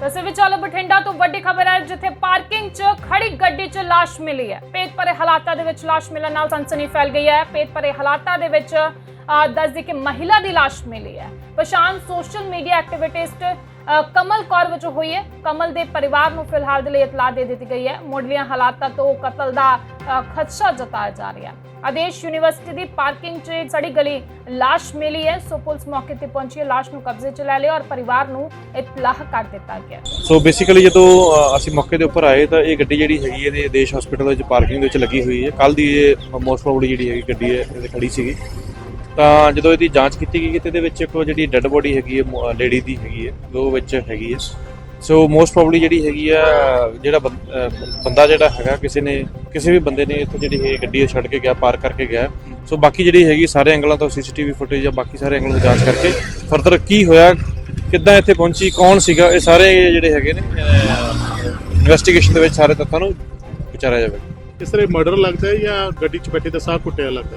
ਤਸੇ ਵਿੱਚ ਚੱਲ ਬਠਿੰਡਾ ਤੋਂ ਵੱਡੀ ਖਬਰ ਹੈ ਜਿੱਥੇ ਪਾਰਕਿੰਗ 'ਚ ਖੜੀ ਗੱਡੀ 'ਚ ਲਾਸ਼ ਮਿਲੀ ਹੈ। ਪੇਟ ਭਰੇ ਹਾਲਾਤਾਂ ਦੇ ਵਿੱਚ ਲਾਸ਼ ਮਿਲਣ ਨਾਲ ਸਨਸਨੀ ਫੈਲ ਗਈ ਹੈ। ਪੇਟ ਭਰੇ ਹਾਲਾਤਾਂ ਦੇ ਵਿੱਚ ਅਹ, ਦੱਸਦੀ ਕਿ ਮਹਿਲਾ ਦੀ ਲਾਸ਼ ਮਿਲੀ ਹੈ। ਪਛਾਣ social media activist Kamal Kaur ਵਜੋਂ ਹੋਈ ਹੈ। ਕਮਲ ਦੇ ਪਰਿਵਾਰ ਨੂੰ ਫਿਲਹਾਲ ਦੇ ਲਈ ਇਤਲਾਹ ਦੇ ਦਿੱਤੀ ਗਈ ਹੈ। ਮੁੱਢਲੀਆਂ ਹਾਲਾਤਾਂ ਤੋਂ ਕਤਲ ਦਾ ਖਦਸ਼ਾ ਜਤਾਇਆ ਜਾ ਰਿਹਾ ਹੈ। ਆਦੇਸ਼ ਯੂਨੀਵਰਸਿਟੀ ਦੀ ਪਾਰਕਿੰਗ 'ਚ ਸੜੀ ਗਲੀ ਲਾਸ਼ ਮਿਲੀ ਹੈ। ਸੋ ਪੁਲਿਸ ਮੌਕੇ ਤੇ ਪਹੁੰਚੀ ਹੈ। ਨੂੰ ਕਬਜ਼ੇ 'ਚ ਲੈ ਲਿਆ ਔਰ ਪਰਿਵਾਰ ਨੂੰ ਇਤਲਾਹ ਕਰ ਦਿੱਤਾ ਗਿਆ ਸੋ ਬੇਸਿਕਲੀ ਜਦੋਂ ਅਸੀਂ ਮੌਕੇ ਦੇ ਉੱਪਰ ਆਏ ਤਾਂ ਇਹ ਗੱਡੀ ਜਿਹੜੀ ਹੈਗੀ ਇਹਦੇ ਦੇਸ਼ ਹਸਪੀਟਲ ਵਿੱਚ ਪਾਰਕਿੰਗ ਦੇ ਵਿੱਚ ਲੱਗੀ ਹੋਈ ਹੈ। ਕੱਲ ਦੀ ਇਹ ਮੋਸਟ ਪ੍ਰੋਬਬਲੀ ਜਿਹੜੀ ਹੈਗੀ ਗੱਡੀ ਹੈ, ਇਹਦੇ ਖੜੀ ਸੀਗੀ। ਤਾਂ ਜਦੋਂ ਇਹਦੀ ਜਾਂਚ ਕੀਤੀ ਗਈ ਤੇ ਇਹਦੇ ਵਿੱਚ ਇੱਕ ਜਿਹੜੀ ਡੈੱਡ ਬੋਡੀ ਹੈਗੀ ਹੈ ਲੇਡੀ ਦੀ ਹੈਗੀ ਹੈ, ਦੋ ਵਿੱਚ ਹੈਗੀ ਹੈ। ਸੋ ਮੋਸਟ ਪ੍ਰੋਬਬਲੀ ਜਿਹੜੀ ਹੈਗੀ ਆ, ਜਿਹੜਾ ਬੰ- ਬੰਦਾ ਜਿਹੜਾ ਹੈਗਾ, ਕਿਸੇ ਨੇ ਕਿਸੇ ਵੀ ਬੰਦੇ ਨੇ ਇੱਥੇ ਜਿਹੜੀ ਇਹ ਗੱਡੀ ਛੱਡ ਕੇ ਗਿਆ, ਪਾਰਕ ਕਰਕੇ ਗਿਆ। ਸੋ ਬਾਕੀ ਜਿਹੜੀ ਹੈਗੀ ਸਾਰੇ ਐਂਗਲਾਂ ਤੋਂ ਸੀਸੀਟੀਵੀ ਫੁਟੇਜ ਜਾਂ ਬਾਕੀ ਸਾਰੇ ਐਂਗਲਾਂ ਤੋਂ ਜਾਂਚ ਕਰਕੇ ਫਰਦਰ ਕੀ ਹੋਇਆ, ਕਿੱਦਾਂ ਇੱਥੇ ਪਹੁੰਚੀ, ਕੌਣ ਸੀਗਾ, ਇਹ ਸਾਰੇ ਜਿਹੜੇ ਹੈਗੇ ਨੇ ਇਨਵੈਸਟੀਗੇਸ਼ਨ ਦੇ ਵਿੱਚ ਸਾਰੇ ਤੱਥਾਂ ਨੂੰ ਵਿਚਾਰਿਆ ਜਾਵੇਗਾ ਇਸ ਤਰ੍ਹਾਂ ਮਰਡਰ ਲੱਗਦਾ ਹੈ ਜਾਂ ਗੱਡੀ 'ਚ ਬੈਠੇ ਤਾਂ ਸਾਹ ਕੁੱਟਿਆ ਲੱਗਦਾ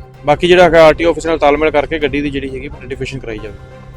ਬਾਕੀ ਜਿਹੜਾ ਹੈਗਾ ਆਰਟੀਓ ਆਫਿਸ ਨਾਲ ਤਾਲਮੇਲ ਕਰਕੇ ਗੱਡੀ ਦੀ ਜਿਹੜੀ ਹੈਗੀ ਆਈਡੈਂਟੀਫਿਕੇਸ਼ਨ ਕਰਾਈ ਜਾਵੇ।